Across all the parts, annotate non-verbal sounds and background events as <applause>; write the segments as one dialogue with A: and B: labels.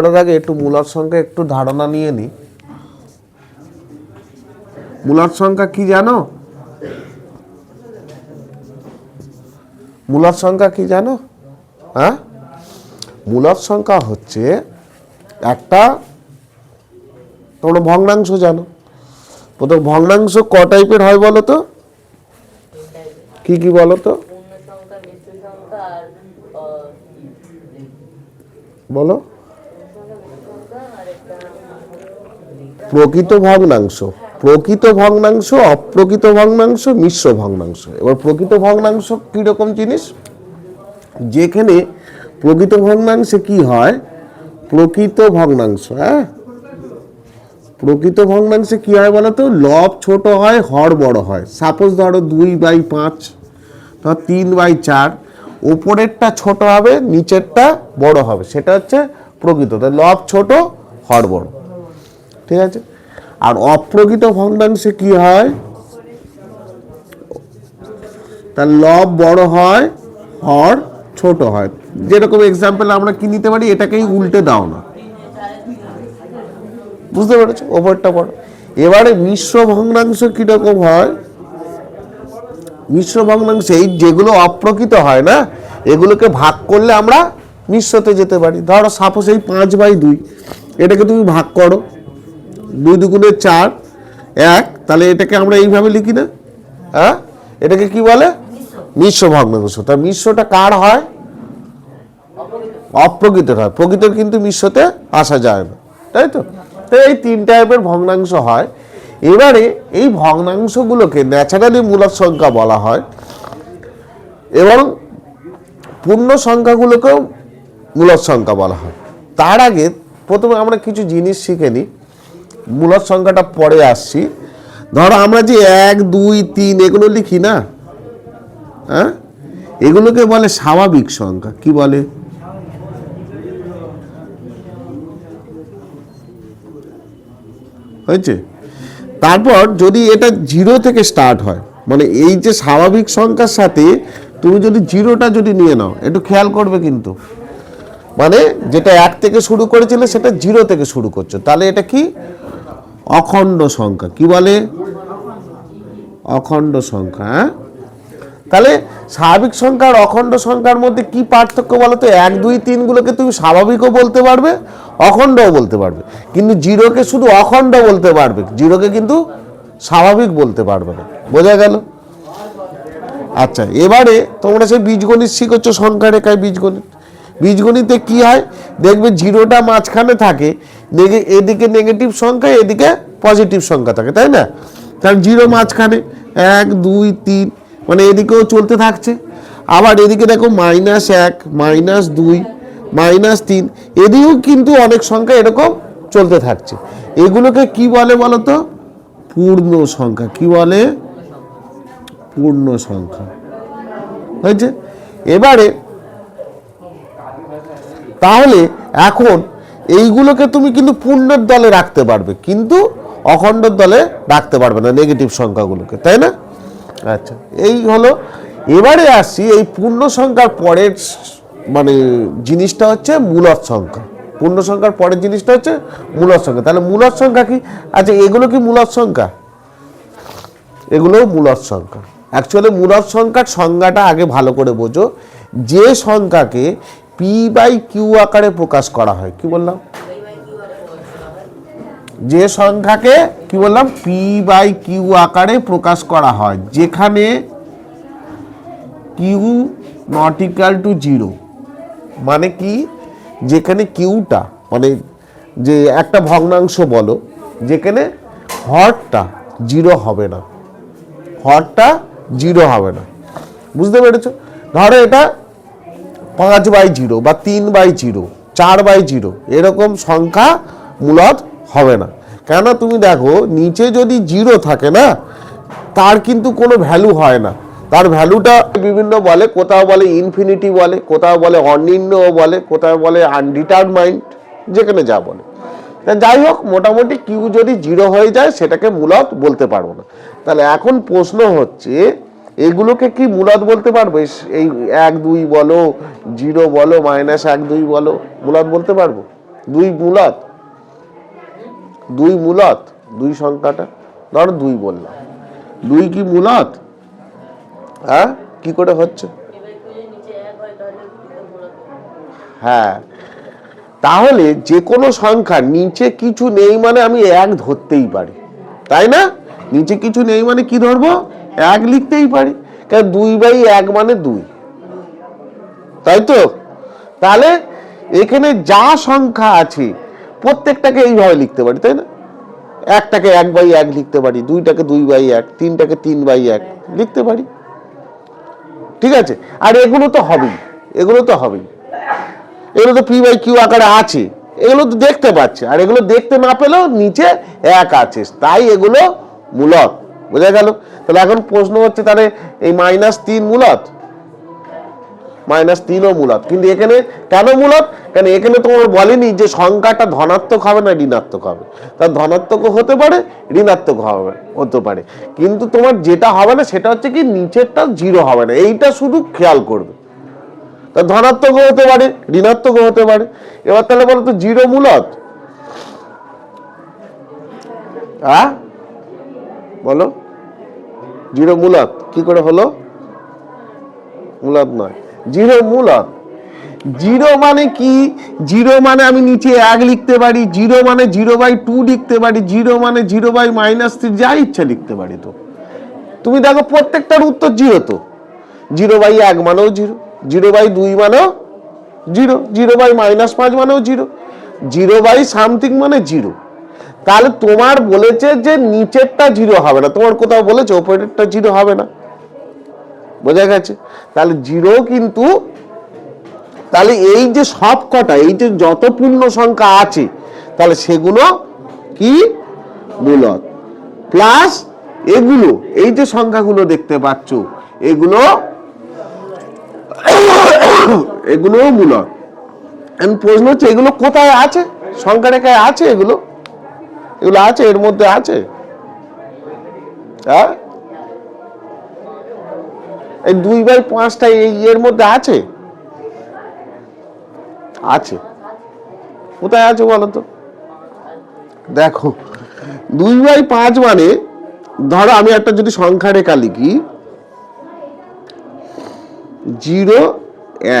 A: করার আগে একটু মূলার সংখ্যা একটু ধারণা নিয়ে নি। মূলার সংখ্যা কি জানো? মূলার সংখ্যা কি জানো? হ্যাঁ? মূলার সংখ্যা হচ্ছে একটা, তোমরা ভগ্নাংশ জানো। প্রথম ভগ্নাংশ ক টাইপের হয় বলো তো? কি কি বলো তো? বলো
B: পূর্ণ সংখ্যা মিশ্র সংখ্যা আর একটা
A: প্রকৃত ভগ্নাংশ প্রকৃত ভগ্নাংশ, অপ্রকৃত ভগ্নাংশ, মিশ্র ভগ্নাংশ। এবার প্রকৃত ভগ্নাংশ কীরকম জিনিস? যেখানে প্রকৃত ভগ্নাংশে কি হয়? প্রকৃত ভগ্নাংশ হ্যাঁ? প্রকৃত ভগ্নাংশে কি হয় বলো তো লব ছোট হয়, হর বড় হয়। সাপোজ ধরো দুই বাই পাঁচ, ধর তিন বাই চার, উপরেরটা ছোট হবে, নিচেরটা বড় হবে। সেটা হচ্ছে প্রকৃত। লব ছোট হর বড় ঠিক আছে? আর অপ্রকৃত ভগ্নাংশে কি হয়? তার লব বড় হয়, হর ছোট হয়। যেরকম এক্সাম্পল আমরা কি নিতে পারি? এটাকেই উল্টে দাও না। বুঝতে পেরেছ? ওপরটা বড় এবারে মিশ্র ভগ্নাংশ কীরকম হয়? মিশ্র ভগ্নাংশ, এই যেগুলো অপ্রকৃত হয় না, এগুলোকে ভাগ করলে আমরা মিশ্রতে যেতে পারি। ধরো সাপোজ এই পাঁচ বাই দুই। এটাকে তুমি ভাগ করো। দুই দুগুণে চার, এক, তাহলে এটাকে আমরা এইভাবে লিখি না? হ্যাঁ? এটাকে কি বলে? মিশ্র ভগ্নাংশ তা মিশ্রটা কার হয়? অপ্রকৃতের হয়। প্রকৃতর কিন্তু মিশ্রতে আসা যায় না। তাই তো? তো এই তিন টাইপের ভগ্নাংশ হয়। এবারে এই ভগ্নাংশগুলোকে ন্যাচারালি মূলক সংখ্যা বলা হয়। এবং পূর্ণ সংখ্যাগুলোকেও মূলক সংখ্যা বলা হয়। তার আগে প্রথমে আমরা কিছু জিনিস শিখে নিই। মূলক সংখ্যাটা পরে আসছি। ধরো আমরা যে এক, দুই, তিন এগুলো লিখি না? হ্যাঁ? এগুলোকে বলে স্বাভাবিক সংখ্যা। কি বলে? হয়েছে? তারপর যদি এটা জিরো থেকে স্টার্ট হয় মানে এই যে স্বাভাবিক সংখ্যার সাথে তুমি যদি জিরোটা যদি নিয়ে নাও, একটু খেয়াল করবে কিন্তু। মানে যেটা এক থেকে শুরু করেছিলে সেটা জিরো থেকে শুরু করছ। তাহলে এটা কি? অখণ্ড সংখ্যা। কি বলে? অখণ্ড সংখ্যা হ্যাঁ? তাহলে স্বাভাবিক সংখ্যা আর অখণ্ড সংখ্যার মধ্যে কি পার্থক্য বলো তো এক, দুই তিনগুলোকে তুমি স্বাভাবিকও বলতে পারবে, অখণ্ডও বলতে পারবে। কিন্তু জিরোকে শুধু অখণ্ড বলতে পারবে, জিরোকে কিন্তু স্বাভাবিক বলতে পারবে না। বোঝা গেল? আচ্ছা এবারে তোমরা সেই বীজগণিত শিখেছ সংখ্যা রেখায় বীজগণিত। বীজগণিতে কি হয়? দেখবে জিরোটা মাঝখানে থাকে এদিকে নেগেটিভ সংখ্যা, এদিকে পজিটিভ সংখ্যা থাকে, তাই না? কারণ জিরো মাঝখানে, এক, দুই, তিন মানে এদিকেও চলতে থাকছে। আবার এদিকে দেখো মাইনাস এক মাইনাস দুই মাইনাস তিন, এদিকেও কিন্তু অনেক সংখ্যা এরকম চলতে থাকছে। এগুলোকে কি বলে বলো তো পূর্ণ সংখ্যা। কি বলে? পূর্ণ সংখ্যা। হয়েছে? এবারে তাহলে এখন এইগুলোকে তুমি কিন্তু পূর্ণের দলে রাখতে পারবে, কিন্তু অখণ্ডের দলে রাখতে পারবে না নেগেটিভ সংখ্যাগুলোকে, তাই না? আচ্ছা এই হলো, এবারে আসছি এই পূর্ণ সংখ্যার পরের মানে জিনিসটা হচ্ছে মূলত সংখ্যা। পূর্ণ সংখ্যার পরের জিনিসটা হচ্ছে মূলত সংখ্যা। তাহলে মূলত সংখ্যা কি? আচ্ছা এগুলো কি মূলত সংখ্যা? এগুলোও মূলত সংখ্যা। অ্যাকচুয়ালি মূলত সংখ্যার সংজ্ঞাটা আগে ভালো করে বোঝো। যে সংখ্যাকে পি বাই কিউ আকারে প্রকাশ করা হয়। কি বললাম? যে সংখ্যাকে, কি বললাম? পি বাই কিউ আকারে প্রকাশ করা হয়, যেখানে Q not equal to zero মানে কি? যেখানে কিউটা মানে যে একটা ভগ্নাংশ বলো, যেখানে হরটা জিরো হবে না। হরটা জিরো হবে না। বুঝতে পেরেছ? ধরো এটা পাঁচ বাই জিরো বা তিন বাই জিরো, চার বাই জিরো, এরকম সংখ্যা মূলত হবে না। কেন তুমি দেখো, নিচে যদি জিরো থাকে না, তার কিন্তু কোনো ভ্যালু হয় না। তার ভ্যালুটা বিভিন্ন বলে, কোথাও বলে ইনফিনিটি বলে, কোথাও বলে অনির্ণয় বলে, কোথাও বলে আনডিটারমাইন্ড যেখানে যা বলে। যাই হোক, মোটামুটি কিউ যদি জিরো হয়ে যায়, সেটাকে মূলত বলতে পারব না। তাহলে এখন প্রশ্ন হচ্ছে এগুলোকে কি মূলত বলতে পারব? এই- এক, দুই বলো, জিরো বলো, মাইনাস এক, দুই বলো মূলত বলতে পারব? দুই মূলত দুই মূলত দুই সংখ্যাটা। ধরো দুই বললাম। দুই কি মূলত হ্যাঁ? কি করে হচ্ছে?
B: হ্যাঁ। তাহলে
A: যে কোনো সংখ্যা, নিচে কিছু নেই মানে আমি এক ধরতেই পারি। তাই না? নিচে কিছু নেই মানে কি ধরবো? এক লিখতেই পারি কারণ দুই বাই এক মানে দুই? তাই তো? তাহলে এখানে যা সংখ্যা আছে, প্রত্যেকটাকে এইভাবে লিখতে পারি, তাই না? একটাকে এক বাই এক লিখতে পারি, দুইটাকে দুই বাই এক, তিনটাকে তিন বাই এক লিখতে পারি। ঠিক আছে? আর এগুলো তো হবেই, এগুলো তো হবেই। এগুলো তো পি বাই কিউ আকারে আছে, এগুলো তো দেখতে পাচ্ছে, আর এগুলো দেখতে না পেলেও নিচে এক আছে, তাই এগুলো মূলত। বোঝা গেল? তাহলে এখন প্রশ্ন হচ্ছে তাহলে এই মাইনাস তিন মূলত? মাইনাস তিনও মূলত। কিন্তু এখানে কেন মূলত? কেন এখানে তোমার বলেনি যে সংখ্যাটা ধনাত্মক হবে না ঋণাত্মক হবে? তার ধনাত্মকও হতে পারে, ঋণাত্মক হবে, হতে পারে। কিন্তু তোমার যেটা হবে না সেটা হচ্ছে কি নিচেরটা জিরো হবে না। এইটা শুধু খেয়াল করবে। তা ধনাত্মকও হতে পারে ঋণাত্মকও হতে পারে। এবার তাহলে বলো তো জিরো মূলত? হ্যাঁ বলো। জিরো মূলত কি করে হলো? মূলত নয়। জিরো মূলত জিরো মানে কি? জিরো মানে আমি নিচে এক লিখতে পারি, জিরো মানে জিরো বাই টু লিখতে পারি, জিরো মানে জিরো বাই মাইনাস থ্রি, যা ইচ্ছা লিখতে পারি তো। তুমি দেখো প্রত্যেকটার উত্তর জিরো তো। জিরো বাই এক মানেও জিরো জিরো বাই দুই মানেও জিরো জিরো বাই মাইনাস পাঁচ মানেও জিরো জিরো বাই সামথিং মানে জিরো। তাহলে তোমার বলেছে যে নিচেরটা জিরো হবে না। তোমার কোথাও বলেছে ওপরেরটা জিরো হবে না। বোঝা গেছে? তাহলে জিরো কিন্তু, তাহলে এই যে সব কটা এই যে যত পূর্ণ সংখ্যা আছে, তাহলে সেগুলো কি? মূলত প্লাস এগুলো, এই যে সংখ্যাগুলো দেখতে পাচ্ছ, এগুলো, এগুলোও মূলত প্রশ্ন হচ্ছে, এগুলো কোথায় আছে? সংখ্যা রেখায় আছে এগুলো? এগুলো আছে, এর মধ্যে আছে। হ্যাঁ? এই দুই বাই পাঁচটা এই এর মধ্যে আছে? আছে। কোথায় আছে বলো তো? দেখো, দুই বাই পাঁচ মানে ধরো আমি একটা যদি সংখ্যা রেখা লিখি, জিরো,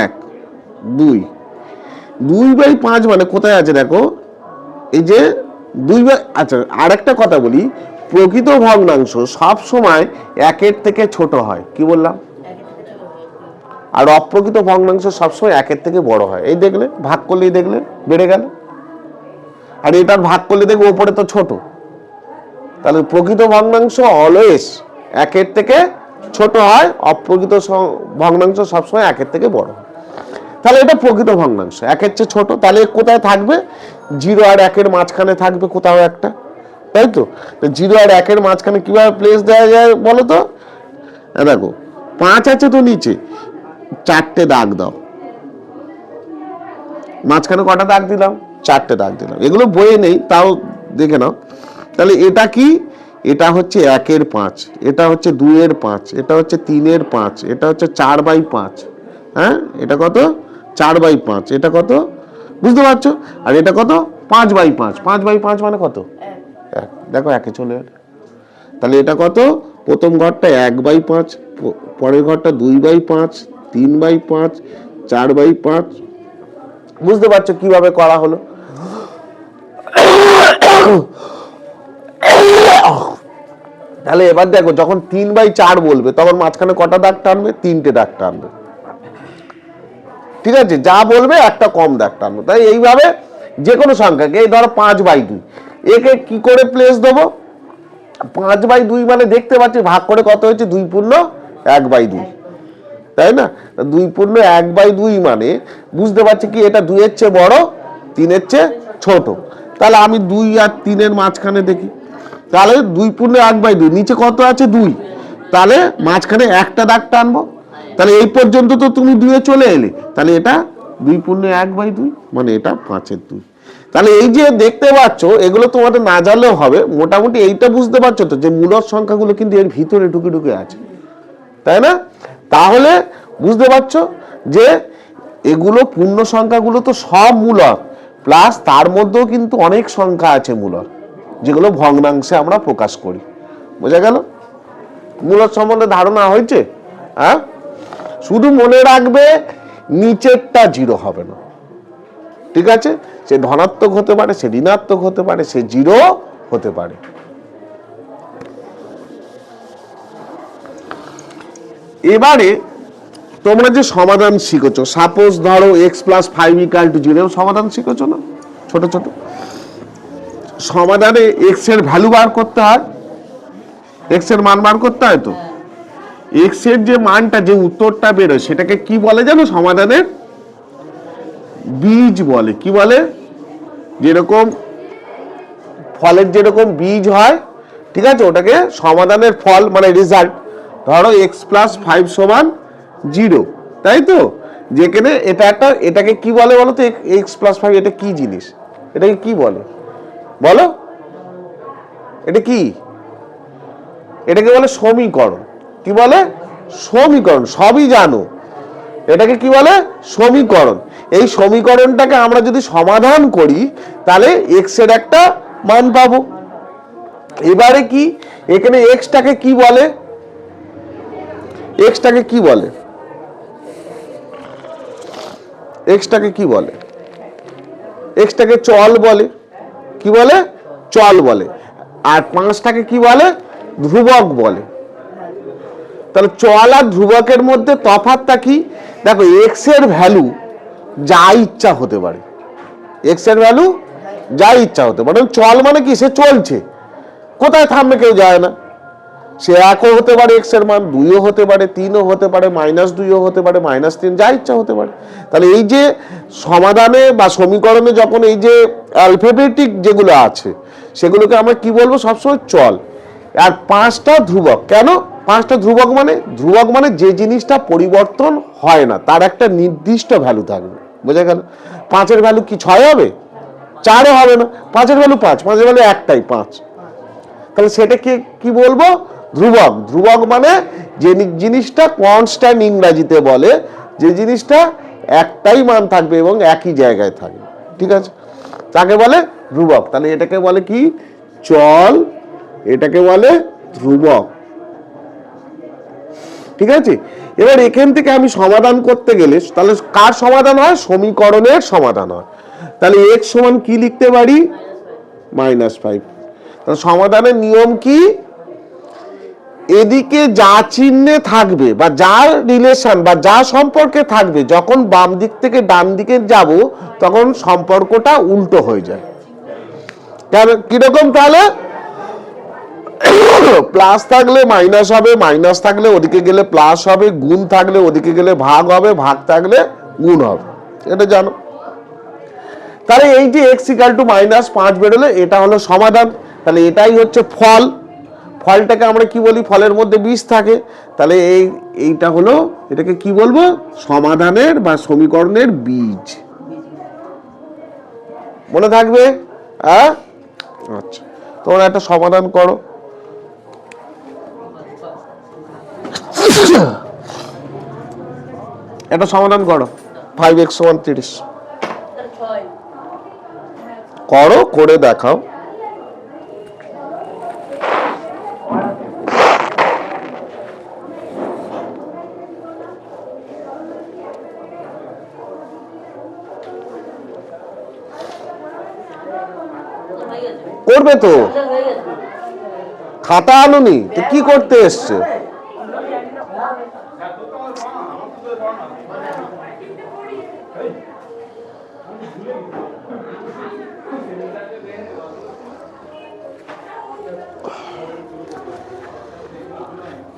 A: এক, দুই। দুই বাই পাঁচ মানে কোথায় আছে দেখো? এই যে দুই বাই আচ্ছা আর একটা কথা বলি। প্রকৃত ভগ্নাংশ সব সময় একের থেকে ছোট হয়। কি বললাম? আর অপ্রকৃত ভগ্নাংশ সবসময় একের থেকে বড় হয়। এই দেখলে, ভাগ করলেই দেখলে, বেড়ে গেল। আর এটার ভাগ করলে দেখবে ওপরে তো ছোট। তাহলে প্রকৃত ভগ্নাংশ অলওয়েজ একের থেকে ছোট হয়, অপ্রকৃত ভগ্নাংশ সবসময় একের থেকে বড় হয়। তাহলে এটা প্রকৃত ভগ্নাংশ। একের চেয়ে ছোট, তাহলে কোথায় থাকবে? জিরো আর একের মাঝখানে থাকবে কোথাও একটা। তাই তো? জিরো আর একের মাঝখানে কীভাবে প্লেস দেওয়া যায় বলো তো? দেখো, পাঁচ আছে তো নিচে। চারটে দাগ দাও। মাঝখানে কটা দাগ দিলাম? চারটে দাগ দিলাম। এগুলো বইয়ে নেই, তাও দেখে নাও। তাহলে এটা কি? এটা হচ্ছে একের পাঁচ। এটা হচ্ছে দুইয়ের পাঁচ। এটা হচ্ছে তিনের পাঁচ। এটা হচ্ছে চার বাই পাঁচ। হ্যাঁ? এটা কত? চার বাই পাঁচ এটা কত? বুঝতে পারছ? আর এটা কত? পাঁচ বাই পাঁচ। পাঁচ বাই পাঁচ মানে কত? এক। দেখো একে চলে এলো। তাহলে এটা কত? প্রথম ঘরটা এক বাই পাঁচ পরের ঘরটা দুই বাই পাঁচ তিন বাই পাঁচ চার বাই পাঁচ। বুঝতে পারছ কীভাবে করা হলো? তাহলে এবার দেখো যখন তিন বাই চার বলবে তখন মাঝখানে কটা দাগ টানবে? তিনটে দাগ টানবে। ঠিক আছে? যা বলবে একটা কম টানবে তাই এইভাবে যে কোনো সংখ্যাকে, এই ধরো পাঁচ বাই দুই। একে কি করে প্লেস দেবো? পাঁচ বাই দুই মানে দেখতে পাচ্ছি ভাগ করে কত হয়েছে দুই পূর্ণ এক বাই দুই। তাই না? দুই পূর্ণ এক বাই দুই মানে বুঝতে পারছি কি এটা দুইয়ের চেয়ে বড়, তিনের চেয়ে ছোট। তাহলে আমি দুই আর তিনের মাঝখানে দেখি। তাহলে দুই পূর্ণ এক বাই দুই, নিচে কত আছে? দুই। তাহলে মাঝখানে একটা দাগ টানবো। তাহলে এই পর্যন্ত তো তুমি দুয়ে চলে এলে। তাহলে এটা দুই পূর্ণ এক বাই দুই মানে এটা পাঁচের দুই। তাহলে এই যে দেখতে পাচ্ছ, এগুলো তোমাদের না জানলেও হবে, মোটামুটি এইটা বুঝতে পারছ তো যে মূলক সংখ্যাগুলো কিন্তু এর ভিতরে ঢুকে ঢুকে আছে। তাই না? তাহলে বুঝতে পারছ যে এগুলো পূর্ণ সংখ্যাগুলো তো সব মূলক, প্লাস তার মধ্যেও কিন্তু অনেক সংখ্যা আছে মূলক, যেগুলো ভগ্নাংশে আমরা প্রকাশ করি। বোঝা গেল? মূলর সম্বন্ধে ধারণা হয়েছে? হ্যাঁ? শুধু মনে রাখবে, নিচেরটা জিরো হবে না। ঠিক আছে? সে ধনাত্মক হতে পারে, সে ঋণাত্মক হতে পারে, সে জিরো হতে পারে। এবারে তোমরা যে সমাধান শিখেছো সাপোজ ধরো x plus five equal to zero সমাধান শিখেছো না? ছোট ছোট। সমাধানে এক্সের ভ্যালু বার করতে হয়। এক্সের মান বার করতে হয় তো? এক্সের যে মানটা, যে উত্তরটা বেরোয়, সেটাকে কি বলে জানো সমাধানের? বীজ বলে। কি বলে? যেরকম ফলের যেরকম বীজ হয়, ঠিক আছে? ওটাকে সমাধানের ফল মানে রেজাল্ট ধরো এক্স প্লাস ফাইভ সমান জিরো তাই তো? যেখানে এটা একটা, এটাকে কি বলে বলো তো? এক্স প্লাস ফাইভ এটা কি জিনিস? এটাকে কি বলে? বলো? এটা কি? এটাকে বলে সমীকরণ। কি বলে? সমীকরণ, সবই জানো। এটাকে কি বলে? সমীকরণ। এই সমীকরণটাকে আমরা যদি সমাধান করি, তাহলে এক্সের একটা মান পাবো। এবারে কি? এখানে এক্সটাকে কি বলে? এক্সটাকে কি বলে? এক্সটাকে কি বলে? এক্সটাকে চল বলে। কি বলে? চল বলে। আর পাঁচটাকে কি বলে? ধ্রুবক বলে। তাহলে চল আর ধ্রুবকের মধ্যে তফাৎটা কি? দেখো এক্সের ভ্যালু যা ইচ্ছা হতে পারে। এক্সের ভ্যালু যা ইচ্ছা হতে পারে। চল মানে কি? সে চলছে। কোথায় থামবে কেউ যায় না। সে একও হতে পারে এক্সের মান, দুইও হতে পারে, তিনও হতে পারে মাইনাস দুইও হতে পারে মাইনাস তিন, যা ইচ্ছা হতে পারে। তাহলে এই যে সমাধানে বা সমীকরণে যখন এই যে অ্যালফাবেটিক যেগুলো আছে, সেগুলোকে আমরা কি বলব? সবসময় চল। আর পাঁচটা ধ্রুবক। কেন? পাঁচটা ধ্রুবক মানে? ধ্রুবক মানে যে জিনিসটা পরিবর্তন হয় না, তার একটা নির্দিষ্ট ভ্যালু থাকবে। বোঝা গেল? পাঁচের ভ্যালু কি ছয় হবে? চারও হবে না। পাঁচের ভ্যালু পাঁচ, পাঁচের ভ্যালু একটাই, পাঁচ। তাহলে সেটাকে কি বলব? ধ্রুবক। ধ্রুবক মানে যে জিনিসটা কনস্ট্যান্ট ইংরাজিতে বলে, যে জিনিসটা একটাই মান থাকবে এবং একই জায়গায় থাকবে। ঠিক আছে? তাকে বলে ধ্রুবক। তাহলে এটাকে বলে কি? চল। এটাকে বলে ধ্রুবক। ঠিক আছে? এবার এখান থেকে আমি সমাধান করতে গেলে তাহলে কার সমাধান হয়? সমীকরণের সমাধান হয়। তাহলে এক্স সমান কি লিখতে পারি? মাইনাস ফাইভ তাহলে সমাধানের নিয়ম কি? এদিকে যা চিহ্নে থাকবে বা যা রিলেশন বা যা সম্পর্কে থাকবে, যখন বাম দিক থেকে ডান দিকে যাব, তখন সম্পর্কটা উল্টো হয়ে যায়। কেন? কীরকম তাহলে? প্লাস থাকলে মাইনাস হবে, মাইনাস থাকলে ওদিকে গেলে প্লাস হবে, গুণ থাকলে ওদিকে গেলে ভাগ হবে, ভাগ থাকলে গুণ হবে। এটা জানো? তাহলে এই যে এক্স ইকাল টু মাইনাস পাঁচ বেরোলে এটা হলো সমাধান। তাহলে এটাই হচ্ছে ফল। ফলটাকে আমরা কি বলি? ফলের মধ্যে বীজ থাকে। তাহলে এই, এইটা হলো, এটাকে কি বলব? সমাধানের বা সমীকরণের বীজ। মনে থাকবে? হ্যাঁ আচ্ছা। তোমরা একটা সমাধান করো। <coughs> একটা সমাধান করো। ফাইভ এক্স ওয়ান তিরিশ। করো করে দেখাও। করবে তো? খাতা আনুনি তো কি করতে এসছে?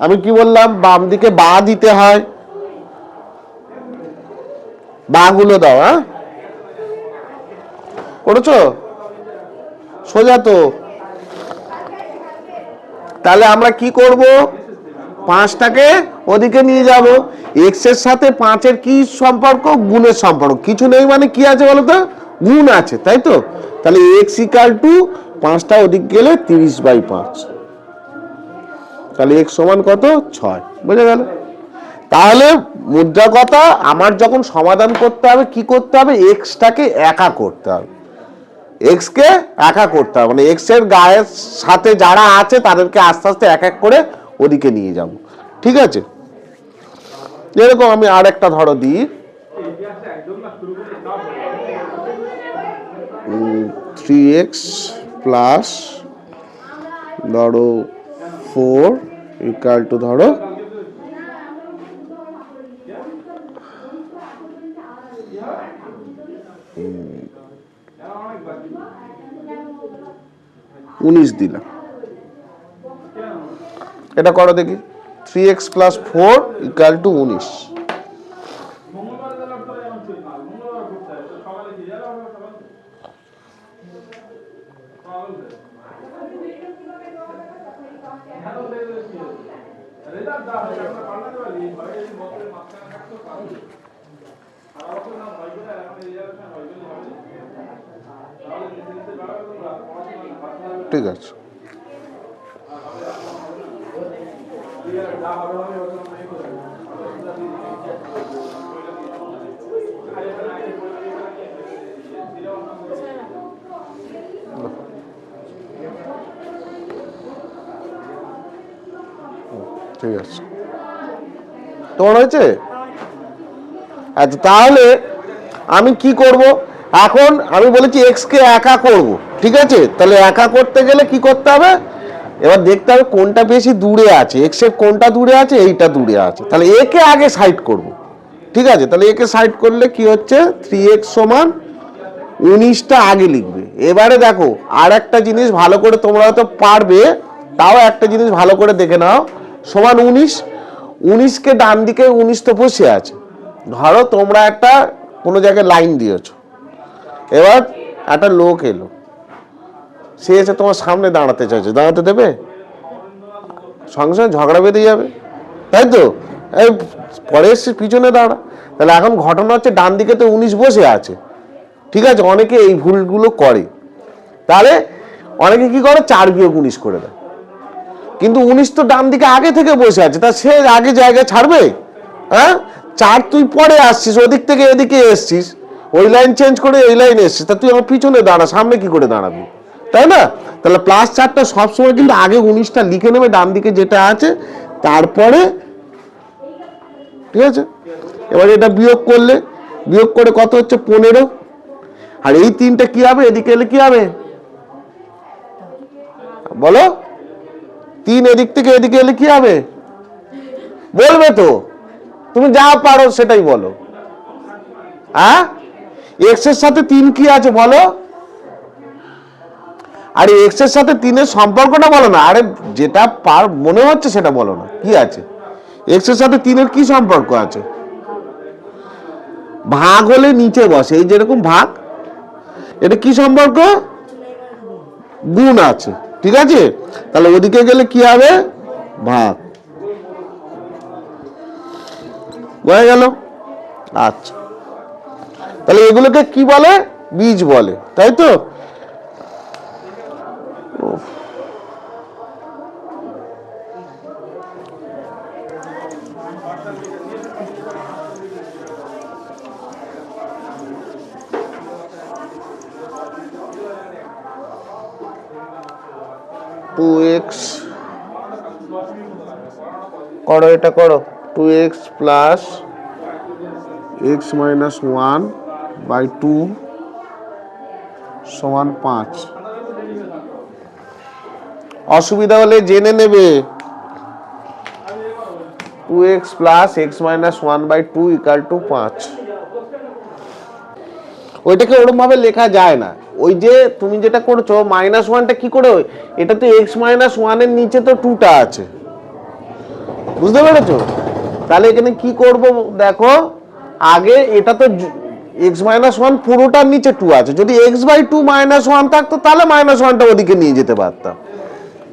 A: আমি কি বললাম? বাম দিকে বা দিতে হয়। বা গুলো দাও হ্যাঁ? করেছ? সোজা তো। তাহলে আমরা কি করব? পাঁচটাকে ওদিকে নিয়ে যাব। এক্সের সাথে পাঁচের কি সম্পর্ক? গুণের সম্পর্ক। কিছু নেই মানে কি আছে বলো তো? গুণ আছে, তাই তো? তাহলে এক্স ইকাল টু পাঁচটা ওদিক গেলে তিরিশ বাই পাঁচ। তাহলে এক্স সমান কত? ছয়। বুঝে গেল? তাহলে মুদ্রা কথা আমার যখন সমাধান করতে হবে, কি করতে হবে? এক্সটাকে একা করতে হবে। এক্স কে একা করতে হবে। মানে এক্সের গায়ের সাথে যারা আছে, তাদেরকে আস্তে আস্তে এক এক করে ওদিকে নিয়ে যাব। ঠিক আছে? এরকম আমি আর একটা ধরো দিই। থ্রি এক্স প্লাস ধরো ফোর ইকাল টু ধরো উনিশ দিলাম। এটা করো দেখি। Three x plus four equal to উনিশ। ঠিক আছে ঠিক আছে। তোমার হয়েছে? আচ্ছা তাহলে আমি কি করব? এখন আমি বলেছি এক্স কে একা করব, ঠিক আছে? তাহলে একা করতে গেলে কি করতে হবে? এবার দেখতে হবে কোনটা বেশি দূরে আছে। এক্সের কোনটা দূরে আছে, এইটা দূরে আছে। তাহলে একে আগে সাইড করব, ঠিক আছে? তাহলে একে সাইড করলে কি হচ্ছে? থ্রি এক্স সমান উনিশটা আগে লিখবে। এবারে দেখো আর একটা জিনিস ভালো করে তোমরা হয়তো পারবে, তাও একটা জিনিস ভালো করে দেখে নাও। সমান উনিশ, উনিশকে ডান দিকে উনিশ তো বসে আছে। ধরো তোমরা একটা কোনো জায়গায় লাইন দিয়েছ। এবার একটা লোক এলো। সে এসে তোমার সামনে দাঁড়াতে চাইছে। দাঁড়াতে দেবে? সঙ্গে সঙ্গে ঝগড়া বেঁধে যাবে। তাই তো? এই পরে এসছে পিছনে দাঁড়া। তাহলে এখন ঘটনা হচ্ছে ডান দিকে তো উনিশ বসে আছে। ঠিক আছে, অনেকে এই ভুলগুলো করে। তাহলে অনেকে কি করে? চার বিয়োগ উনিশ করে দেয়। কিন্তু উনিশ তো ডান দিকে আগে থেকে বসে আছে। তা সে আগে জায়গায় ছাড়বে? হ্যাঁ? চার তুই পরে আসছিস, ওদিক থেকে এদিকে এসছিস। ওই লাইন চেঞ্জ করে এই লাইন এসছিস তা তুই আমার পিছনে দাঁড়া, সামনে কি করে দাঁড়াবি? তাই না? তাহলে প্লাস চারটা সবসময় কিন্তু আগে উনিশটা লিখে নেবে, ডান দিকে যেটা আছে, তারপরে ঠিক আছে? এবার এটা বিয়োগ করলে, বিয়োগ করে কত হচ্ছে? পনেরো। আর এই তিনটা কি হবে? এদিকে এলে কি হবে? বলো? তিন এদিক থেকে এদিকে এলে কি হবে? বলবে তো। তুমি যা পারো সেটাই বলো। হ্যাঁ এক্সের সাথে তিন কি আছে বলো? আরে এক্সের সাথে তিনের সম্পর্কটা বলো না। আরে যেটা পার মনে হচ্ছে সেটা বলো না। কি আছে? এক্সের সাথে তিনের কি সম্পর্ক আছে? ভাগ হলে নিচে বসে। এই যেরকম ভাগ, এটা কি সম্পর্ক? গুণ আছে। ঠিক আছে? তাহলে ওদিকে গেলে কি হবে? ভাগ। হয়ে গেল? আচ্ছা। তাহলে এগুলোকে কি বলে? বীজ বলে। তাই তো। টু এক্স করো, এটা করো। Two x plus x minus one by two সমান পাঁচ। অসুবিধা হলে জেনে নেবে। Two x plus x minus one by two equal to পাঁচ। ওইটাকে ওরকম ভাবে লেখা যায় না। ওই যে তুমি যেটা করছ মাইনাস ওয়ানটা কি করে? এটা তো এক্স মাইনাস ওয়ানের নিচে তো টুটা আছে। বুঝতে পেরেছ? তাহলে এখানে কি করব দেখো? আগে এটা তো এক্স মাইনাস ওয়ান পুরোটার নিচে টু আছে। যদি x by two minus one থাকতো, তাহলে মাইনাস ওয়ানটা ওদিকে নিয়ে যেতে পারতাম।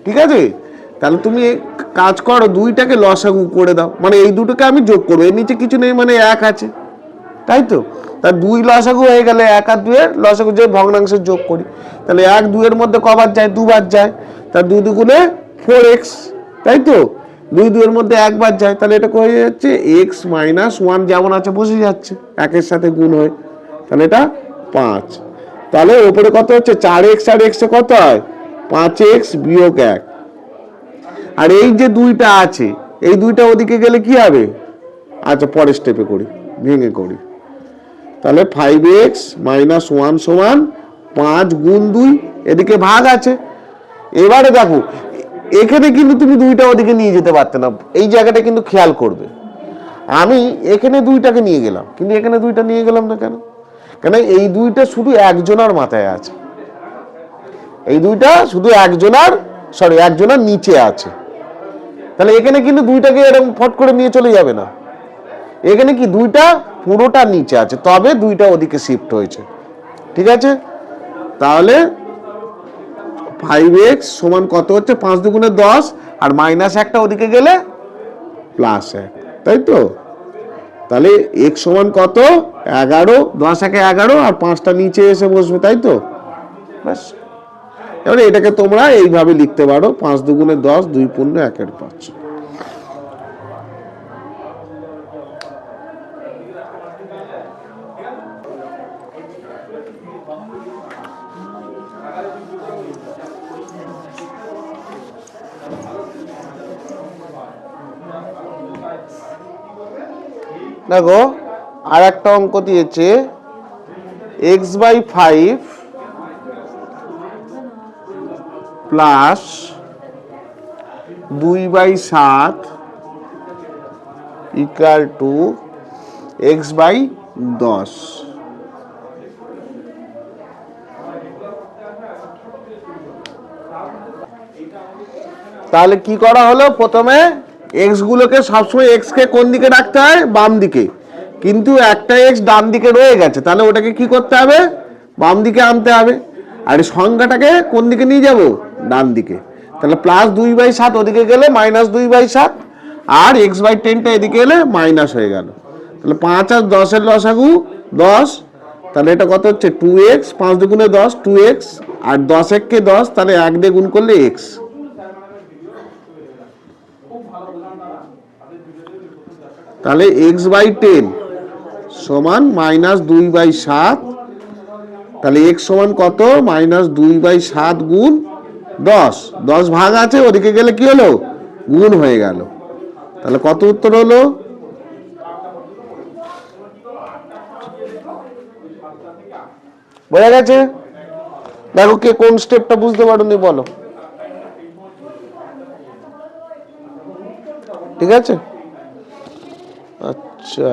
A: ঠিক আছে? তাহলে তুমি কাজ করো, দুইটাকে লসাগু করে দাও। মানে এই দুটোকে আমি যোগ করব। এর নিচে কিছু নেই মানে এক আছে। তাই তো? তার দুই লসাগু হয়ে গেলে এক আর দুয়ের লসাগু যে ভগ্নাংশের যোগ করি। তাহলে এক দুয়ের মধ্যে কবার যায়? দুবার যায়। তার দুই দুগুণে ফোর এক্স তাই তো? দুই দুয়ের মধ্যে একবার যায়, তাহলে এটা হয়ে যাচ্ছে এক্স মাইনাস ওয়ান যেমন আছে বসে যাচ্ছে, একের সাথে গুণ হয়ে, তাহলে এটা পাঁচ। তাহলে ওপরে কত হচ্ছে? চার এক্স আর এক্সে কত হয়? পাঁচ এক্স বিয়োগ এক। আর এই যে দুইটা আছে, এই দুইটা ওদিকে গেলে কি হবে? আচ্ছা পরের স্টেপে করি, ভেঙে করি। তাহলে ফাইভ এক্স মাইনাস ওয়ান সমান পাঁচ গুণ দুই, এদিকে ভাগ আছে। এবারে দেখো এখানে কিন্তু তুমি দুইটা ওদিকে নিয়ে যেতে পারতে না। এই জায়গাটা কিন্তু খেয়াল করবে। আমি এখানে দুইটাকে নিয়ে গেলাম। কিন্তু এখানে দুইটা নিয়ে গেলাম না কেন? কেন এই দুইটা শুধু একজনের মাথায় আছে। এই দুইটা শুধু একজনের সরি একজনের নিচে আছে। তাহলে এখানে কিন্তু দুইটাকে এরকম ফট করে নিয়ে চলে যাবে না। এখানে কি দুইটা? পুরোটা নিচে আছে। তবে দুইটা ওদিকে শিফট হয়েছে। ঠিক আছে? তাহলে ফাইভ এক্স সমান কত হচ্ছে? পাঁচ দুগুণে দশ আর মাইনাস একটা ওদিকে গেলে প্লাস এক, তাই তো? তাহলে এক সমান কত? এগারো, দশ একে এগারো আর পাঁচটা নিচে এসে বসবে, তাই তো? ব্যাস। এবারে এটাকে তোমরা এইভাবে লিখতে পারো, পাঁচ দুগুণে দশ, দুই পূর্ণ একের পাঁচ। দেখো আর একটা অঙ্ক দিয়েছে এক্স বাই ফাইভ প্লাস দুই বাই সাত ইকাল টু এক্স বাই দশ। তাহলে কি করা হলো? প্রথমে এক্স গুলোকে সবসময় এক্স কে কোন দিকে রাখতে হয়? বাম দিকে। কিন্তু একটা এক্স ডান দিকে রয়ে গেছে, তাহলে ওটাকে কি করতে হবে? বাম দিকে আনতে হবে। আর সংখ্যাটাকে কোন দিকে নিয়ে যাব? ডান দিকে। তাহলে প্লাস দুই বাই সাত ওদিকে গেলে মাইনাস দুই বাই সাত, আর এক্স বাই টেনটা এদিকে এলে মাইনাস হয়ে গেল। তাহলে পাঁচ আর দশের লসাগু দশ তাহলে এটা কত হচ্ছে? টু এক্স পাঁচ দুগুণে দশ টু এক্স আর দশ এককে দশ, তাহলে এক দিয়ে গুণ করলে এক্স তাহলে এক্স বাই টেন সমান মাইনাস দুই বাই সাত, তাহলে এক্স সমান কত? মাইনাস দুই বাই সাত গুণ দশ। দশ ভাগ আছে, ওদিকে গেলে কি হলো? গুণ হয়ে গেল। তাহলে কত উত্তর হলো? বোঝা গেছে? দেখো কে কোন স্টেপটা বুঝতে পারোনি বলো। ঠিক আছে? আচ্ছা।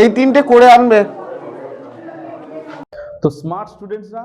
A: এই তিনটে করে আনবে।
C: তো স্মার্ট স্টুডেন্টসরা